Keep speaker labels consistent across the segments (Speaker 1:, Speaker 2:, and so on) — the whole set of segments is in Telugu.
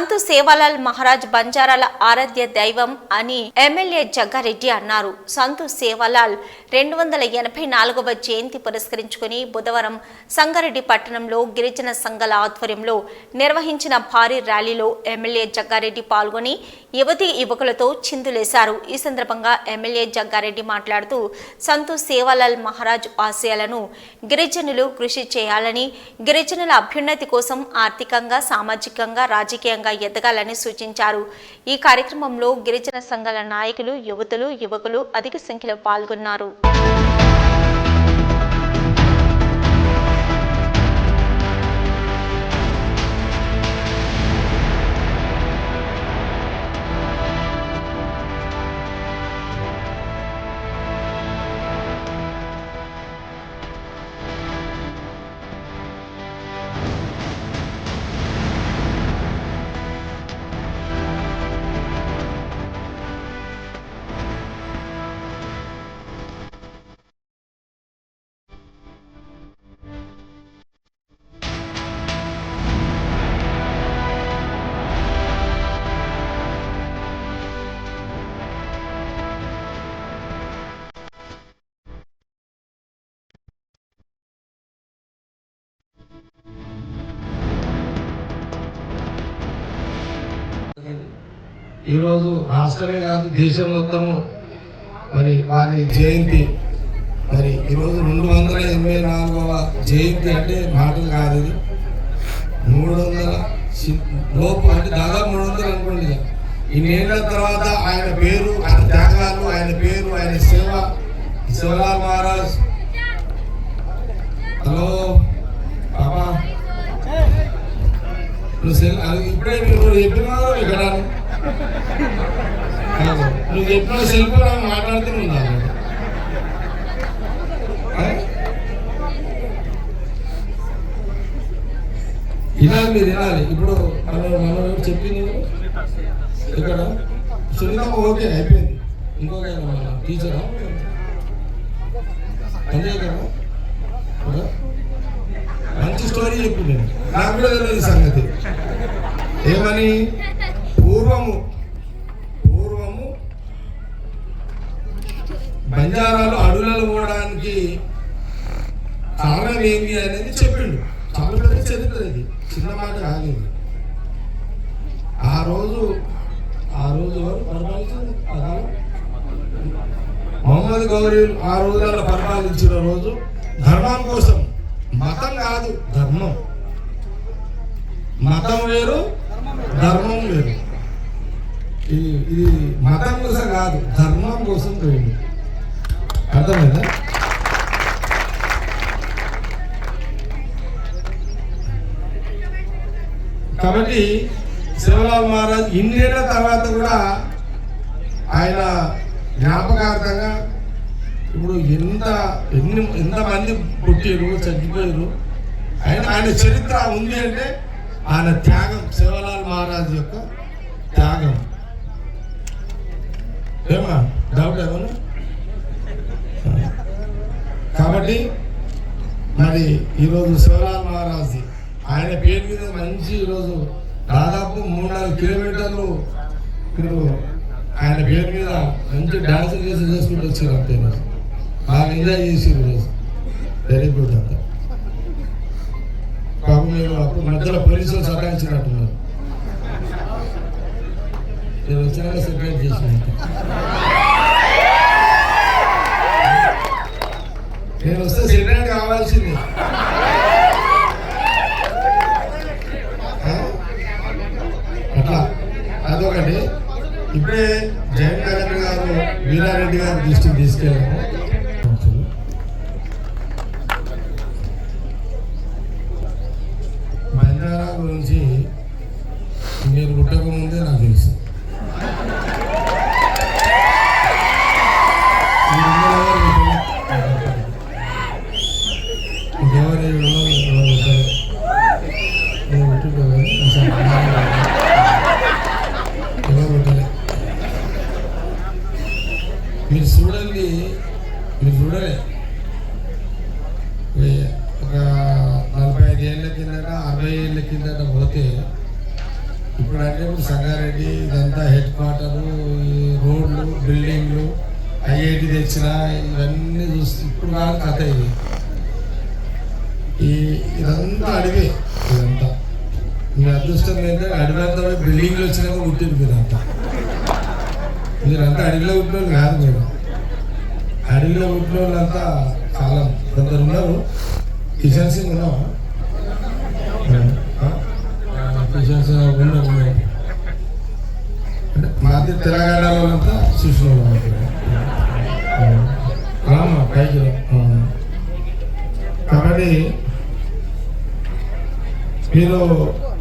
Speaker 1: సంతు సేవాలాల్ మహారాజ్ బంజారాల ఆరాధ్య దైవం అని ఎమ్మెల్యే జగ్గారెడ్డి అన్నారు. సంతు సేవాలాల్ రెండు వందల ఎనభై నాలుగవ జయంతి పురస్కరించుకుని బుధవారం సంగారెడ్డి పట్టణంలో గిరిజన సంఘాల ఆధ్వర్యంలో నిర్వహించిన భారీ ర్యాలీలో ఎమ్మెల్యే జగ్గారెడ్డి పాల్గొని యువతి యువకులతో చిందులేశారు. ఈ సందర్భంగా ఎమ్మెల్యే జగ్గారెడ్డి మాట్లాడుతూ సంతు సేవాలాల్ మహారాజ్ ఆశయాలను గిరిజనులు కృషి చేయాలని గిరిజనుల అభ్యున్నతి కోసం ఆర్థికంగా సామాజికంగా రాజకీయంగా ఎదగాలని సూచించారు. ఈ కార్యక్రమంలో గిరిజన సంఘాల నాయకులు యువతులు యువకులు అధిక సంఖ్యలో పాల్గొన్నారు.
Speaker 2: ఈరోజు రాష్ట్రమే కాదు దేశం మొత్తం మరి వారి జయంతి మరి ఈరోజు రెండు వందల ఎనభై నాలుగవ జయంతి అంటే మాటలు కాదు ఇది. మూడు వందల లోపు అంటే దాదాపు మూడు వందలు అనుకోండి ఇన్నేళ్ళ తర్వాత ఆయన పేరు ఆయన త్యాగాలు ఆయన పేరు ఆయన సేవ శివలాల్ మహారాజ్. హలో బాబా నువ్వు ఇప్పుడే మీరు చెప్పినావు ఇక్కడ. నువ్వు చెప్పిన సెల్ ఫోన్ మాట్లాడుతూనే ఉన్నాను వినాలి మీరు వినాలి. ఇప్పుడు మన మనం చెప్పింది? ఇక్కడ సునీతమ్మ ఓకే అయిపోయింది. ఇంకొక మన టీచరా అంతే కదా మంచి స్టోరీ చెప్పింది. నాకు కూడా తెలియదు సంగతి. ఏమని? పూర్వము పూర్వము బంజారాలు అడవులలో పోవడానికి కారణం ఏమి అనేది చెప్పిండు. చాలా పెద్ద చరిత్ర ఇది. చిన్న మాట కాలేదు ఆ రోజు ఆ రోజు వారు పరిపాలించారు? మొహమ్మద్ గౌరీ ఆ రోజులలో పరిపాలించిన రోజు ధర్మం కోసం. మతం కాదు ధర్మం. మతం వేరు ధర్మం వేరు. ఇది మతం కోసం కాదు ధర్మం కోసం పోయింది. అర్థమైందా? కాబట్టి శివలాల్ మహారాజ్ ఇన్నేళ్ళ తర్వాత కూడా ఆయన జ్ఞాపకార్థంగా ఇప్పుడు ఎంత ఎన్ని ఎంతమంది పుట్టారు చచ్చిపోయారు ఆయన ఆయన చరిత్ర ఉంది అంటే ఆయన త్యాగం శివలాల్ మహారాజ్ యొక్క త్యాగం. ఏమా డౌట్ ఏమన్నా? కాబట్టి మరి ఈరోజు శివరాజ్ మహారాజ్ ఆయన పేరు మీద మంచి ఈరోజు దాదాపు మూడు నాలుగు కిలోమీటర్లు మీరు ఆయన పేరు మీద మంచి డాన్స్ చేసి చేసుకుంటూ వచ్చారు అంతే బాగా ఎంజాయ్ చేసి ఈరోజు. వెరీ గుడ్ అంతా. పాపం మీరు అప్పుడు మధ్యలో పోలీసులు సతాయించినట్టున్నారు. నేను వచ్చినాక సెపరేట్ చేసినట్టు నేను వస్తే సెపరేట్ కావాల్సింది. ఆ? అట్లా. అదొకటి. ఇప్పుడే జగన్ కలెక్టర్ గారు వీరారెడ్డి గారి దృష్టికి తీసుకెళ్ళాము. మీరు చూడండి మీరు చూడలే. ఒక నలభై ఐదు ఏళ్ళ కిందట అరవై ఏళ్ళ కిందట పోతే ఇప్పుడు అంటే ఇప్పుడు సంగారెడ్డి ఇదంతా హెడ్ క్వార్టరు ఈ రోడ్లు బిల్డింగ్లు ఐఐటి తెచ్చిన ఇవన్నీ చూస్తే ఇప్పుడు కాదు కథ ఇది. ఈ ఇదంతా అడివే ఇదంతా. మీ అదృష్టం ఏంటంటే అడవంతా పోయి బిల్డింగ్లు వచ్చినాక పుట్టింది మీరంతా. మీరంతా అడవిలో పుట్టిన కాదు మీరు. అడవిలో పుట్టిన వాళ్ళంతా కాలం కొందరు ఉన్నారు. కిషన్ సింగ్ ఉన్నావా? కిషన్ సింగ్ ఉన్నారు అంటే మాది తెలంగాణలో అంతా చూసిన రామా పైకి కాబట్టి మీరు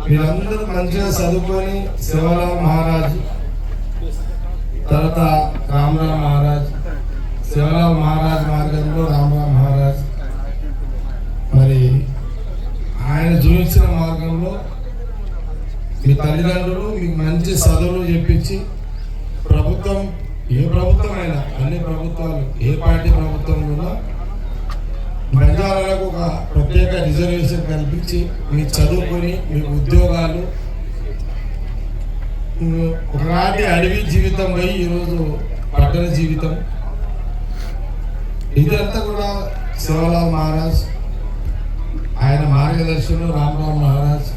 Speaker 2: మీరందరూ మంచిగా చదువుకొని శివరాం మహారాజ్ తర్వాత రామరావు మహారాజ్ శివరావు మహారాజ్ మార్గంలో రామరావు మహారాజ్. మరి ఆయన చూపించిన మార్గంలో మీ తల్లిదండ్రులు మీకు మంచి చదువులు చెప్పించి ప్రభుత్వం ఏ ప్రభుత్వం అయినా అన్ని ప్రభుత్వాలు ఏ పార్టీ ప్రభుత్వం కూడా బంజారాలకు ఒక ప్రత్యేక రిజర్వేషన్ కల్పించి మీ చదువుకొని మీకు ఉద్యోగాలు ఉమ్, ఒకనాటి అడవి జీవితం పోయి ఈరోజు పట్టణ జీవితం. ఇదంతా కూడా శివలాల్ మహారాజ్ ఆయన మార్గదర్శనం రామరామ్ మహారాజ్.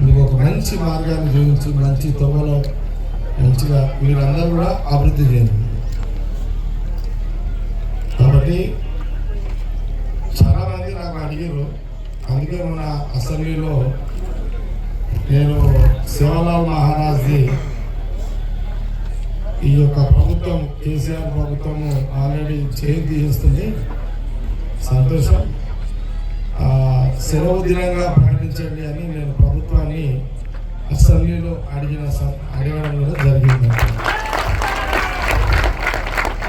Speaker 2: మీకు ఒక మంచి మార్గాన్ని చూపించి మంచి తొవ్వలో మంచిగా మీరందరూ కూడా అభివృద్ధి చేయండి కాబట్టి చాలా మంది నాకు అడిగారు. అందుకే మన అసెంబ్లీలో నేను శివలాల్ మహారాజ్ది ఈ యొక్క ప్రభుత్వం కేసీఆర్ ప్రభుత్వము ఆల్రెడీ జయంతి చేస్తుంది. సంతోషం. సెలవు దినంగా ప్రకటించండి అని నేను ప్రభుత్వాన్ని అసెంబ్లీలో అడిగిన స- అడగడం కూడా జరిగింది.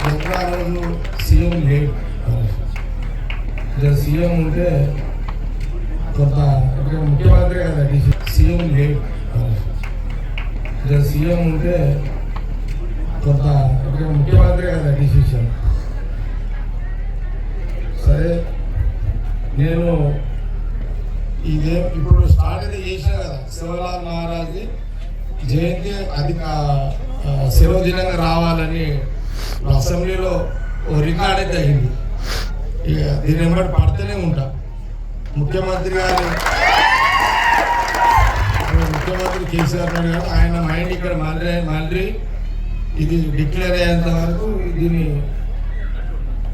Speaker 2: ఇంకా రోజు సీఎం లేడు. సీఎం ఉంటే కొంత ముఖ్యమంత్రి కదా డిసి- సీఎం లేడు ఇక్కడ సీఎం ఉంటే కొంత ఇక్కడ ముఖ్యమంత్రి కదా డిసిషన్ సరే. నేను ఇదే ఇప్పుడు స్టార్ట్ అయితే చేసిన కదా శివలాల్ మహారాజ్ జయంతి అది కా- రావాలని అసెంబ్లీలో ఓ రికార్డ్ అయితే అయింది. ఇక దీని వెంబడి పడుతూనే ఉంటా. ముఖ్యమంత్రి గారు ముఖ్యమంత్రి కేసీఆర్ నాయుడు గారు ఆయన మైండ్ ఇక్కడ మళ్ళీ మళ్ళీ ఇది డిక్లేర్ అయ్యేంత వరకు దీన్ని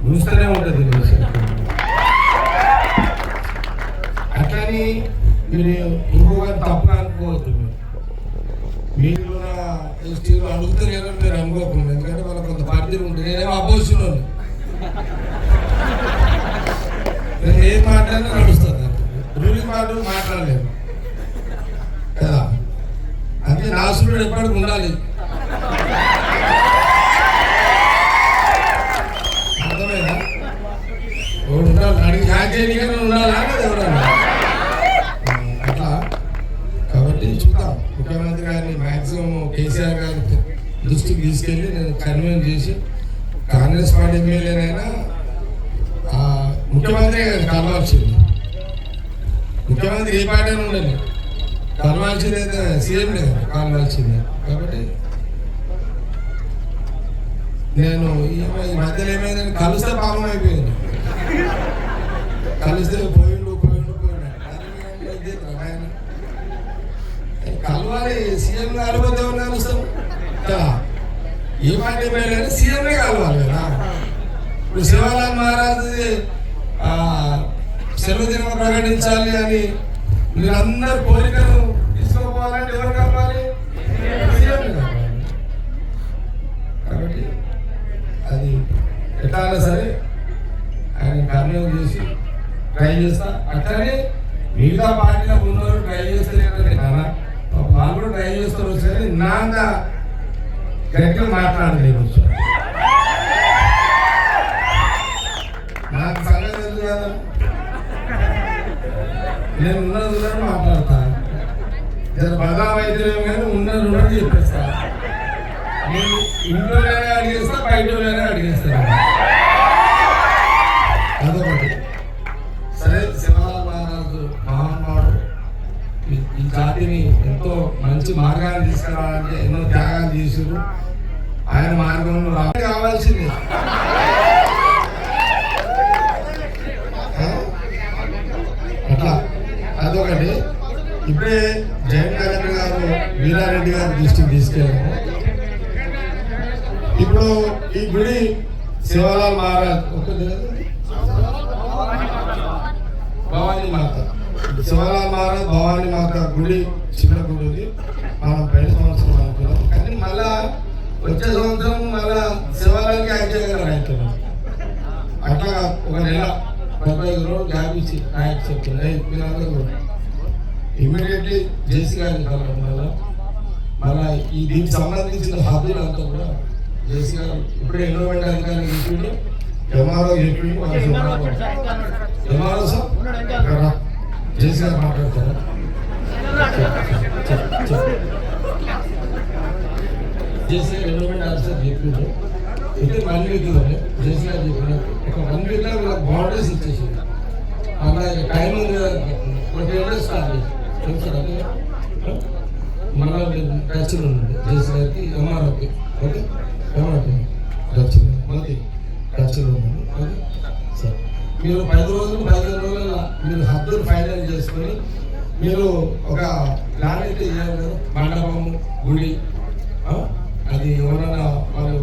Speaker 2: ఉంచుతూనే ఉంటుంది అట్లని మీరు ఇంకొకటి తప్ప అనుకోవద్దు మీరు. మీరు ఎస్టీలు మీరు అనుకోకుండా ఎందుకంటే వాళ్ళ కొంత పరిధులు ఉంటుంది నేనేమో అపోజిషన్ వాళ్ళు ఏం మాట్లాడినా నడుస్తాను రూలింగ్ మాట్లాడలేదు. కదా? అంటే నాసుడు ఎప్పటికి ఉండాలి. అర్థమైందా? ఒకడు ఉండాలి? అడిగి హ్యాక్ చేయడానికి ఉండాలి? అనేది ఎవడన్నా. అట్లా. కాబట్టి చూద్దాం ముఖ్యమంత్రి గారిని మ్యాక్సిమం కేసీఆర్ గారి దృష్టికి తీసుకెళ్ళి నేను కన్వీన్ చేసి కాంగ్రెస్ పార్టీ ఎమ్మెల్యేనైనా ముఖ్యమంత్రి గారిని కలవాల్సింది ముఖ్యమంత్రి ఏ పార్టీ అయినా ఉండాలి కలవాల్సింది అయితే సీఎం లేదు కలవాల్సిందే కాబట్టి నేను ఈ మధ్యలో ఏమైందని కలిస్తే పాపం అయిపోయింది. కలిస్తే పోయిండు పోయిండు పోయిండు. కలవాలి. సీఎం కలవద్దు ఎవరు కలుస్తాం కదా ఏ పార్టీ ఎమ్మెల్యే సీఎంనే కలవాలి కదా. ఇప్పుడు శివలాల్ మహారాజ్ ఆ, సెలవు దినం ప్రకటించాలి అని మీరందరూ కోరికను తీసుకోపోవాలంటే ఎవరు కావాలి కాబట్టి అది ఎట్లా సరే ఆయన కర్ణం చేసి ట్రై చేస్తా. అట్లనే మిగతా పార్టీలో ఉన్నవారు ట్రై చేస్తారు కదా వాళ్ళు కూడా ట్రై చేస్తారు సరే నా గట్టిగా మాట్లాడలేదు. నేను ఉన్నది ఉన్నట్టు మాట్లాడతాను జర బదాం అయితే కానీ ఉన్నది ఉన్నట్టు చెప్పేస్తా. నేను ఇంట్లోనే అడిగేస్తా బయటలోనే అడిగేస్తాను అదొకటి. సరే శివలాల్ మహారాజు మహానుభావుడు ఈ- జాతిని ఎంతో మంచి మార్గాన్ని తీసుకురావాలంటే ఎన్నో త్యాగాలు చేసారు ఆయన మార్గంలో రావాల్సిందే కావాల్సింది ఆ? అట్లా అదొకటి ఇప్పుడే జగన్ కలెక్టర్ గారు వీరారెడ్డి గారి దృష్టికి తీసుకెళ్ళాము ఇప్పుడు ఈ గుడి శివలాల్ మహారాజ్ ఒకటి భవానీ మాత. శివలాల్ మహారాజ్ భవానీ మాత గుడి చిన్న గుడి మనం పై సంవత్సరం అనుకున్నాం. కానీ మళ్ళా వచ్చే సంవత్సరం మళ్ళా శివాలయానికి యాక్చువల్ గారు అవుతున్నాం అట్లా ఒక నెల డెబ్బై ఐదు రోజులు గ్యాప్ ఇచ్చి ఆయన చెప్తుంది మీరందరూ ఇమీడియట్లీ జేసీ గారిని కలవడం వల్ల మళ్ళా ఈ దీనికి సంబంధించిన అంతా కూడా జేసీ గారు ఇప్పుడే ఎన్విరాన్మెంట్ అధికారి చెప్పిండు ఎంఆర్ఓ చెప్పిండు ఎంఆర్ఓ సార్. జేసీ గారు మాట్లాడతారా. జేసీ గారు ఎన్విరాన్మెంట్ ఆఫీసర్ చెప్పిండు అయితే వన్ వీక్లో జేసీ గారు చెప్పినట్టు ఒక వన్ వీక్లో వీళ్ళకి బౌండరీస్ ఇచ్చేసింది అలా టైమింగ్ డేస్ స్టార్ట్ చేసి తెలుసు అదే మన టచ్లో ఉంది జేసీ గారికి ఎంఆర్ఓకి. ఓకే? ఎంఆర్ఓకి. టచ్లో మనకి టచ్లో ఉంది ఓకే? సరే. మీరు పది రోజులు పదిహేను రోజుల మీరు హద్దులు ఫైనల్ చేసుకొని మీరు ఒక ప్లాన్ అయితే చేయాలి కదా? మండపము గుడి. అది ఎవరైనా వాళ్ళు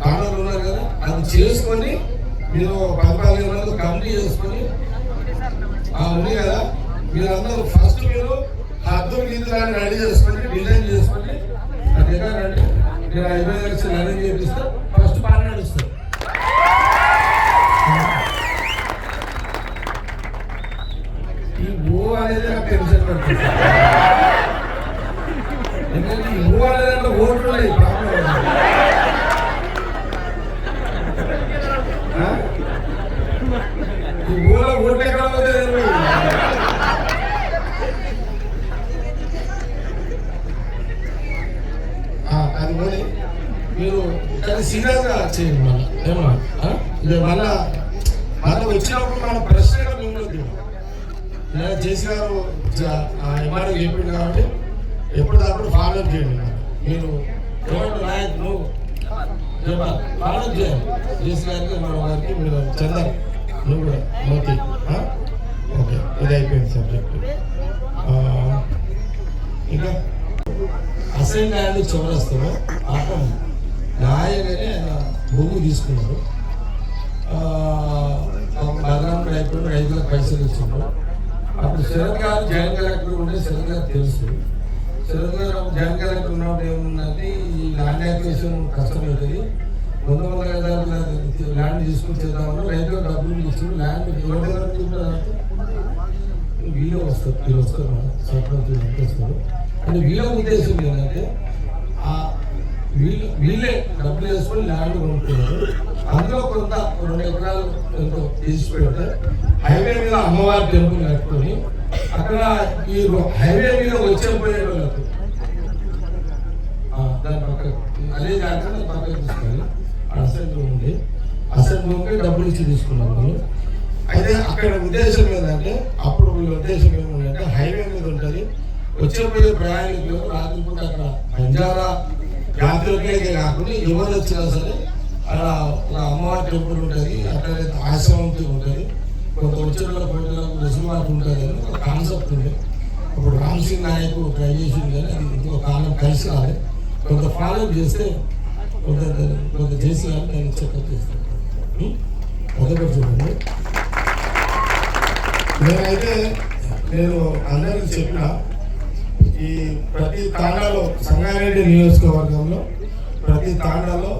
Speaker 2: తాండలు ఉన్నారు కదా? అది చేసుకొని మీరు పది పదిహేను రోజులు కంప్లీట్ చేసుకొని ఉంది కదా? మీరందరూ ఫస్ట్ మీరు అర్థం గీతలు రెడీ చేసుకోండి డిజైన్ చేసుకోండి. అది ఎలా రండి? నేను ఇరవై లక్షలు అరేంజ్ చేపిస్తా ఫస్ట్ పాట నడుస్తుంది. ఈ ఓ అనేది నాకు టెన్షన్ పడుతుంది. ఎందుకంటే ఈ ఓ అనేది అంటే ఓట్లు ఉన్నాయి ప్రాబ్లం ఈ ఊళ్ళో ఓట్లు ఎక్కడ పోతే తెలియదు. ఆ, అది పోనీ మీరు కానీ సీరియస్గా చేయండి మళ్ళీ. ఏమన్నా? ఇది మళ్ళా మళ్ళీ వచ్చినప్పుడు మన ప్రశ్నగా ఉండదు ఇలా జేసీ గారు ఎంఆర్ఓ చెప్పింది కాబట్టి ఎప్పటికప్పుడు ఫాలో చేయండి మీరు. ఎవరు నాయక్ నువ్వు? చెప్పాలి ఫాలో చేయాలి జేసీ గారికి మన గారికి మీరు చందర్. నువ్వు కూడా. మోతి ఓకే. ఇది అయిపోయింది సబ్జెక్ట్ ఇంకా అసైన్ ల్యాండ్ చౌరస్తాము పాపం నాయగానే ఆయన భూమి తీసుకున్నారు బలరాం అయిపోయి రైతులకు పైసలు ఇచ్చిండ్రు అప్పుడు శరణ్ గారు జాయింట్ కలెక్టర్ ఉంటే శరణ్ గారు తెలుసు. శరణ్ గారు జాయింట్ కలెక్టర్ ఉన్నప్పుడు ఏమున్నది? ఈ ల్యాండ్ యాక్విజిషన్ కష్టమవుతుంది. వంద వందల గదాలు ల్యాండ్ తీసుకుని చేద్దామన్నా రైతులు డబ్బులు తీసుకుని ల్యాండ్ ఎవరి దగ్గర వస్తారు వీళ్ళు వస్తారు సర్పంచ్ వస్తారు అంటే వీళ్ళ ఉద్దేశం ఏంటంటే వీళ్ళు వీళ్ళే డబ్బులు వేసుకొని ల్యాండ్ కొనుక్కున్నారు. అందులో కొంత రెండు ఎకరాలు ఎంతో తీసి హైవే మీద అమ్మవారి టెంపుల్ కట్టుకొని అక్కడ ఈ హైవే మీద వచ్చే పోయే వాళ్ళకు దాని పక్క అదే కాకుండా పక్క తీసుకోవాలి అసెంట్ ఉంది. అసెంట్ రూమ్కి డబ్బులు ఇచ్చి తీసుకున్నాం వాళ్ళు. అయితే అక్కడ ఉద్దేశం ఏంటంటే అప్పుడు వీళ్ళ ఉద్దేశం ఏముందంటే హైవే మీద ఉంటుంది. వచ్చే పోయే ప్రయాణికులు రాత్రిపూట అక్కడ బంజారా యాత్రికులకే కాకుండా ఎవరు వచ్చినా సరే అక్కడ ఒక అమ్మవారి టెంపుల్ ఉంటుంది అట్లనే ఆశ్రమం ఉంటుంది కొంత వచ్చిన పోటీలకు వెసులుబాటు ఉంటుంది అని ఒక కాన్సెప్ట్ ఉంది. ఇప్పుడు రామ్ సింగ్ నాయక్ ట్రై చేసింది కానీ అది ఇంకో కాలం కలిసి రాలి కొంత ఫాలో చేస్తే కొంత కొంత చేసి కానీ నేను చెకప్ చేస్తాను అదొకటి చూడండి. నేనైతే నేను అందరికీ చెప్పిన ఈ ప్రతి తాండాలో సంగారెడ్డి నియోజకవర్గంలో ప్రతి తాండాలో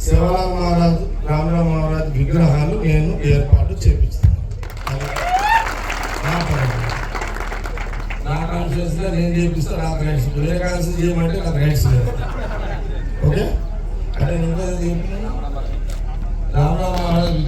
Speaker 2: శివరామ మహారాజ్ రామరామ మహారాజ్ విగ్రహాలు నేను ఏర్పాటు చేపిస్తాను. నా పని. నా నేను చేపిస్తా నాకు రైట్స్ వేరే కాన్ఫిడెన్స్ చేయమంటే నాకు రైట్స్ లేదు. ఓకే? అంటే నేను చెప్పిన రామరామ రామరామ్